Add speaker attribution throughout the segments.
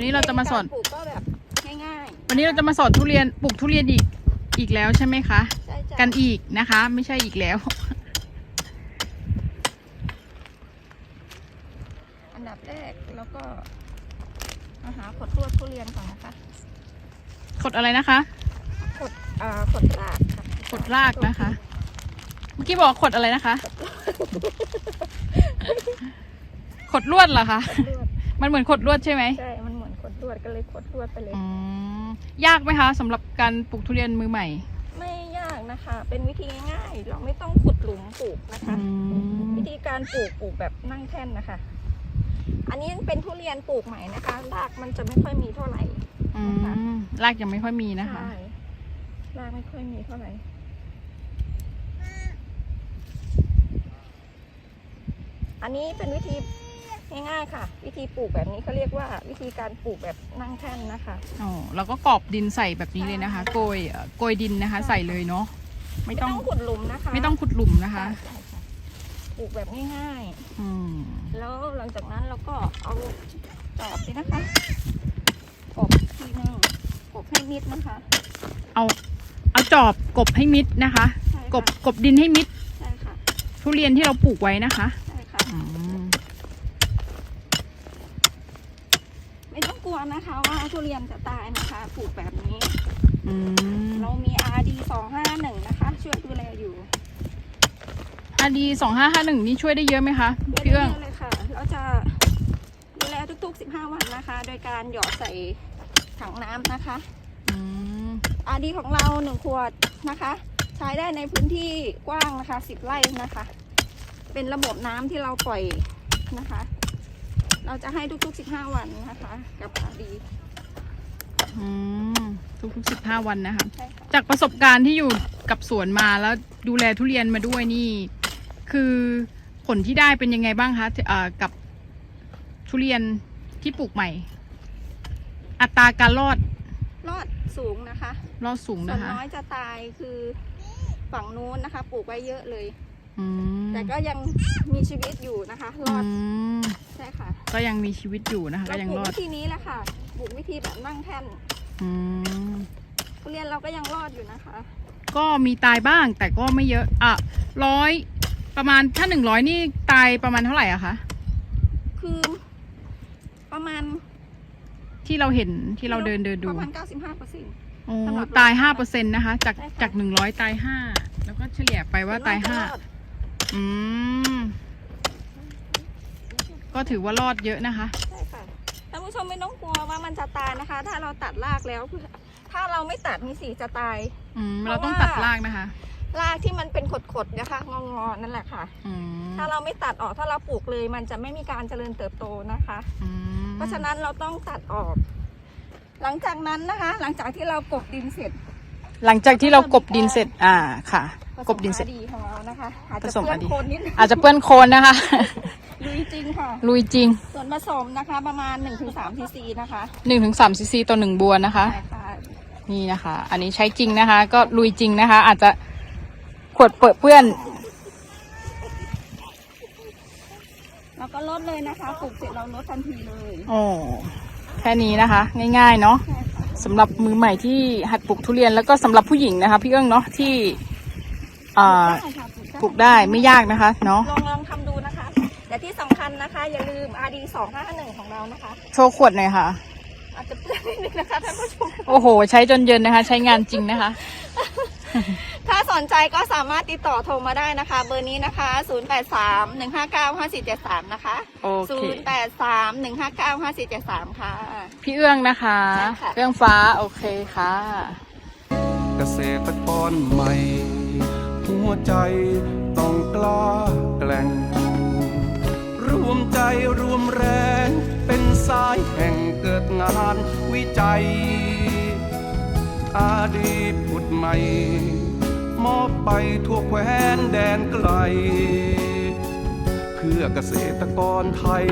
Speaker 1: วันนี้เราจะมาสอน
Speaker 2: ปลูกก็แบบง่าย
Speaker 1: วันนี้เราจะมาสอนทุเรียนปลูกทุเรียนอีกอีกแล้วใช่ไหมคะ
Speaker 2: ๆใช่จ้ะ
Speaker 1: กันอีกนะคะ ไม่ใช่อีกแล้ว
Speaker 2: อันดับแรกแล้วก็มาหาขดลวดทุเรียนก่อนนะคะ
Speaker 1: ขดอะไรนะคะ
Speaker 2: ขดอ่าขดรากค่ะ
Speaker 1: ขดรากนะคะ เมื่อกี้บอกขดอะไรนะคะ ขดลวดเหรอคะ
Speaker 2: ขดลวด
Speaker 1: มันเหมือนขดลวดใช่ไหม
Speaker 2: ใช่มันเหมือนขดล วดก็เลยขดลวดไปเลย
Speaker 1: อืมยากไหมคะสำหรับการปลูกทุเรียนมือใหม่
Speaker 2: ไม่ยากนะคะ เป็นวิธีง่ายๆ เราไม่ต้องขุดหลุมปลูกนะคะ
Speaker 1: อืม
Speaker 2: วิธีการปลูกปลูกแบบนั่งแท่นนะคะ อันนี้เป็นทุเรียนปลูกใหม่นะคะ รากมันจะไม่ค่อยมีเท่าไหร่
Speaker 1: อืมรากยังไม่ค่อยมีนะคะ
Speaker 2: ใช่รากไม่ค่อยมีเท่าไหร่ อันนี้เป็นวิธี ง่ายๆค่ะ วิธีปลูกแบบนี้เขาเรียกว่าวิธีการปลูกแบบนั่งแท่นนะคะ
Speaker 1: อ๋อแล้วก็กรอบดินใส่แบบนี้เลยนะคะโกยเอ่อโกยดินนะคะ ใส่เลยเนาะไม่ต้อง
Speaker 2: ขุดหลุมนะคะ
Speaker 1: ไม่ต้องขุดหลุมนะคะ
Speaker 2: ใช่ใช่ปลูกแบบง่าย
Speaker 1: อืม
Speaker 2: ๆ แล้วหลังจากนั้นเราก็เอาจอบนี่นะคะกบทีนึงกบให้มิดนะคะ
Speaker 1: เอาเอาจอบกบให้มิดนะคะ
Speaker 2: ใช่ค่ะ
Speaker 1: กบกบดินให้มิด
Speaker 2: ใช่ค่ะ
Speaker 1: ทุเรียนที่เราปลูกไว้นะคะ
Speaker 2: ใช่ค่ะ
Speaker 1: อืม
Speaker 2: ไม่ต้องก ลัวนะคะว่าทุเรียนจะตายนะคะปลูกแบบนี้
Speaker 1: อืม
Speaker 2: เรามี RD 251นะคะ ช่วยดูแลอยู่
Speaker 1: อาดีสองห้าห้าหนึ่งนี่ช่วยได้เยอะไหมคะพี่เอื้อง
Speaker 2: เยอะเลยค่ะ เราจะดูแลทุก ๆ 15 วันนะคะ โดยการหยอดใส่ถังน้ำนะคะ
Speaker 1: อืม
Speaker 2: RD ของเรา 1 ขวดนะคะ ใช้ได้ในพื้นที่กว้างนะคะ 10 ไร่นะคะ เป็นระบบน้ำที่เราปล่อยนะคะ เราจะให้ทุกๆ 15 วันนะคะ กับ RD
Speaker 1: อืมทุกๆสิบห้าวันนะคะ
Speaker 2: ใช่ค่ะ
Speaker 1: จากประสบการณ์ที่อยู่กับสวนมาแล้วดูแลทุเรียนมาด้วยนี่ คือผลที่ได้เป็นยังไงบ้างคะเอ่อกับทุเรียนที่ปลูกใหม่ อัตราการรอด
Speaker 2: รอดสูงนะคะ
Speaker 1: รอดสูง
Speaker 2: ส่ว
Speaker 1: นะ
Speaker 2: น
Speaker 1: คะ
Speaker 2: น้อยจะตายคือฝั่งนู้นนะคะ ปลูกไว้เยอะเลย
Speaker 1: อืม
Speaker 2: แต่ก็ยังมีชีวิตอยู่นะคะ รอด
Speaker 1: อืม
Speaker 2: ใช่ค่ะ
Speaker 1: ก็ยังมีชีวิตอยู่นะคะ
Speaker 2: เรา
Speaker 1: ก็ยัง
Speaker 2: ปลู
Speaker 1: ร
Speaker 2: ก
Speaker 1: อด
Speaker 2: วิธีนี้แหละค่ะปลูกวิธีแบบนั่งแท่น
Speaker 1: อืม
Speaker 2: ทุเรียนเราก็ยังรอดอยู่นะคะ
Speaker 1: ก็มีตายบ้างแต่ก็ไม่เยอะอะร้อยประมาณถ้าหนึ่งร้อยนี่ตายประมาณเท่าไหร่อะคะ
Speaker 2: คือ ประมาณ
Speaker 1: ที่เราเห็นที่เราเดินเดินดู
Speaker 2: ประมาณ 95เปอร์เซ็นต์
Speaker 1: โอ้
Speaker 2: สำหรับ
Speaker 1: ตาย
Speaker 2: เรา
Speaker 1: ห้าเปอร์เซ็นต์นะคะ จาก
Speaker 2: ใช่ค่ะ
Speaker 1: จากหนึ่งร้อยตายห้าแล้วก็เฉลี่ยไปว่าตายห้า อืม ก็ถือว่ารอดเยอะนะคะ
Speaker 2: ใช่ค่ะท่านผู้ชมไม่ต้องกลัวว่ามันจะตายนะคะ ถ้าเราตัดรากแล้วถ้าเราไม่ตัดมีสีจะตาย
Speaker 1: อืม
Speaker 2: เพ
Speaker 1: เรา
Speaker 2: ราะ
Speaker 1: ต้อง
Speaker 2: ว่า
Speaker 1: ตัดรากนะคะ
Speaker 2: รากที่มันเป็นขดๆนะคะงอๆนั่นแหละค่ะ
Speaker 1: อืม
Speaker 2: ถ้าเราไม่ตัดออกถ้าเราปลูกเลย มันจะไม่มีการเจริญเติบโตนะคะ
Speaker 1: อืม
Speaker 2: เพราะฉะนั้นเราต้องตัดออก หลังจากนั้นนะคะ หลังจากที่เรากบดินเสร็จ
Speaker 1: หลังจากที่เรากบดินเสร็จ อ่า ค่ะ กบดินเสร็จ
Speaker 2: ผสม RD ของเรานะคะอาจจะ
Speaker 1: ผสม
Speaker 2: เปื้อน
Speaker 1: RD
Speaker 2: โคลนนิดนึง
Speaker 1: อาจจะเปื้อนโคลนนะคะ
Speaker 2: ลุยจริงค่ะ
Speaker 1: ลุยจริง
Speaker 2: ส่วนผสมนะคะ ประมาณ1-3ซีซีนะคะ
Speaker 1: หนึ่งถึงสามซีซีต่อหนึ่งบัวนะคะ
Speaker 2: ใช่ค่ะ
Speaker 1: นี่นะคะ อันนี้ใช้จริงนะคะ ก็ลุยจริงนะคะ อาจจะขวดเปิดเปื้อน
Speaker 2: แล้วก็ลดเลยนะคะปลูกเสร็จเราลดทันทีเลย
Speaker 1: โอ้แค่นี้นะคะ ง่ายๆเนาะ
Speaker 2: ใช่ค่ะ
Speaker 1: สำหรับมือใหม่ที่หัดปลูกทุเรียนแล้วก็สำหรับผู้หญิงนะคะ พี่เอื้องเนาะที่ อ่า
Speaker 2: ได้ค่ะ
Speaker 1: ปลูกได้ไม่ยากนะคะเนาะ
Speaker 2: ลองลองทำดูนะคะแต่ที่สำคัญนะคะ อย่าลืม RD 251ของเรานะคะ
Speaker 1: โชว์ขวดหน่อยค่ะ
Speaker 2: อาจจะเปื้อนนิดนึงนะคะท่านผู้ชม
Speaker 1: โอ้โห ใช้จนเย็นนะคะ ใช้งานจริงนะคะ
Speaker 2: ถ้าสนใจก็สามารถติดต่อโทรมาได้นะคะ เบอร์นี้นะคะ 083 159 5473 นะคะ
Speaker 1: โอเค
Speaker 2: 083 159 5473 ค่ะ
Speaker 1: พี่เอื้องนะคะ
Speaker 2: ใช่ค่ะ
Speaker 1: เอื้องฟ้าโอเคค่ะ
Speaker 3: เกษตรกรใหม่หั วใจต้องกล้าแกล่ง รวมใจรวมแรง เป็นสายแห่งเกิดงานวิจัย อาดีผุดใหม่ มอบไปทั่วแคว้นแดนไกล เพื่อเกษตรกรไทย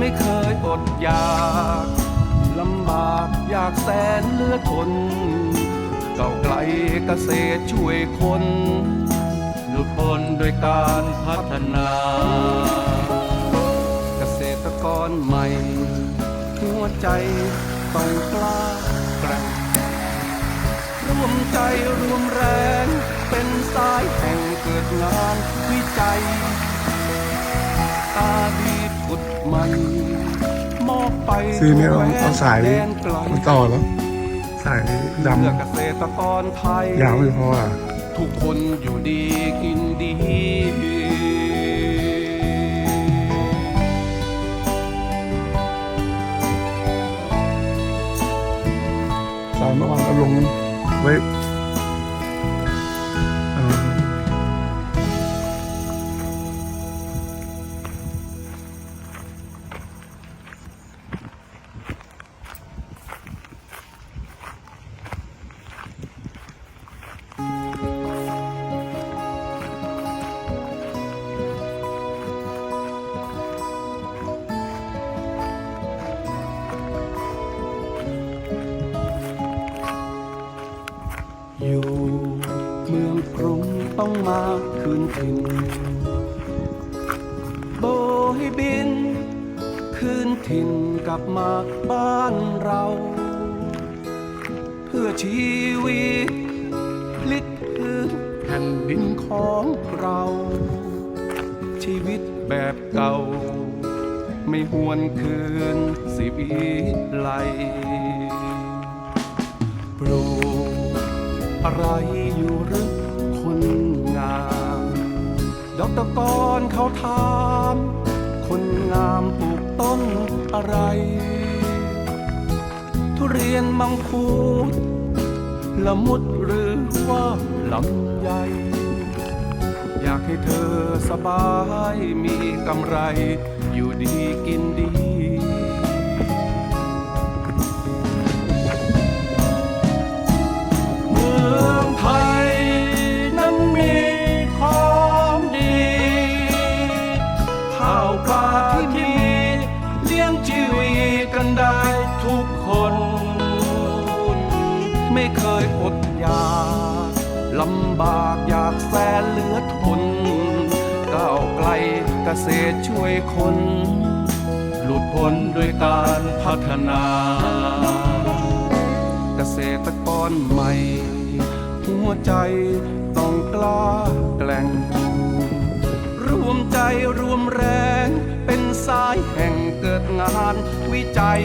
Speaker 3: ไม่เคยอดอยากลำบากอยากแสนเลือทนเก่าไกลเกษตรช่วยคนหลุดพ้นโดวยการพัฒนา เกษตรกรใหม่ หัวใจต้องกล้าแกร่งร่วมใจรวมแรง เป็นสายแห่งเกิดงานวิจัยอาดี
Speaker 4: ซื้อเนี่ยเอาเอาสาย
Speaker 3: แดนไกล
Speaker 4: มาต่อแล้วสายด
Speaker 3: เพื่อเกษตรกรไทยำ
Speaker 4: ยาวไม่พออะ
Speaker 3: ทุกคนอยู่ดีกินดี
Speaker 4: สายเมื่อวานเอาลงไว้
Speaker 3: คืนถิ่นกลับมาบ้านเรา เพื่อชีวิตพลิกพื้นแผ่นดินของเรา ชีวิตแบบเก่า ไม่หวนคืนสิวิไลปลูกอะไรอยู่หรือคนงามดอกตะกอนเขาถาม คนงามปลูก ต้นอะไร ทุเรียนมังคุดละมุดหรือว่าลำไยอยากให้เธอสบายมีกำไร อยู่ดีกินดี ทุกคน ไม่เคยอดอยากลำบากอยากแสนเหลือทนก้าวไกลเกษตรช่วยคน หลุดพ้นด้วยการพัฒนา เกษตรกรใหม่ หัวใจต้องกล้าแกล่งรวมใจรวมแรงเป็นสายแห่งเกิดงานวิจัย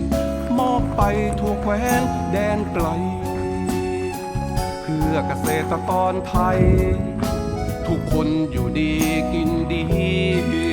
Speaker 3: อบไปทั่วแคว้นแดนไกล เพื่อเกษตรกรไทย ทุกคนอยู่ดีกินดี